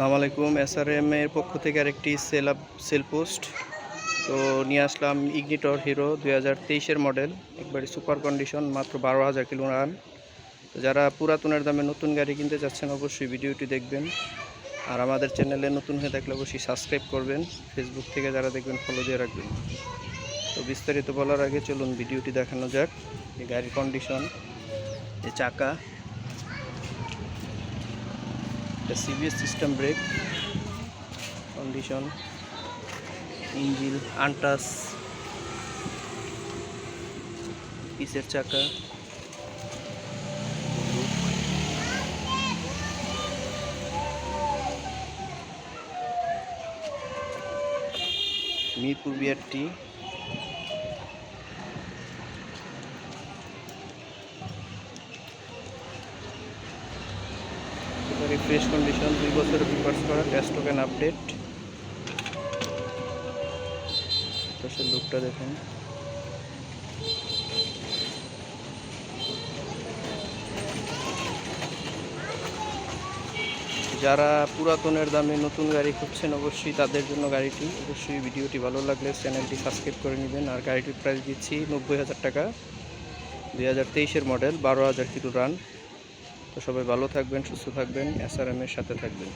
আসসালামু আলাইকুম। এসআরএম এর পক্ষ থেকে আরেকটি সেল আপ সেল পোস্ট তো নিয়ে আসলাম ইগনিটর হিরো দুই হাজার মডেল একবারে সুপার কন্ডিশন মাত্র বারো হাজার কিলো রান তো যারা পুরাতনের দামে নতুন গাড়ি কিনতে চাচ্ছেন, অবশ্যই ভিডিওটি দেখবেন। আর আমাদের চ্যানেলে নতুন হয়ে থাকলে অবশ্যই সাবস্ক্রাইব করবেন। ফেসবুক থেকে যারা দেখবেন ফলো দিয়ে রাখবেন। তো বিস্তারিত বলার আগে চলুন ভিডিওটি দেখানো যাক। এই গাড়ির কন্ডিশন এই চাকা। এটা CBS system brake condition engine আনটাস পিসের চাকা মিরপুর বিআরটি এবারে ফ্রেশ কন্ডিশন দুই বছরের পেপার্স করা টেস্ট টোকেন আপডেট পাশের লুকটা দেখেন। যারা পুরাতনের দামে নতুন গাড়ি খুঁজছেন অবশ্যই তাদের জন্য গাড়িটি। অবশ্যই ভিডিওটি ভালো লাগলে চ্যানেলটি সাবস্ক্রাইব করে নেবেন। আর গাড়িটির প্রাইস দিচ্ছি নব্বই হাজার টাকা। দুই হাজার তেইশের মডেল বারো হাজার কিলো রান তো সবাই ভালো থাকবেন সুস্থ থাকবেন এসআরএম এর সাথে থাকবেন।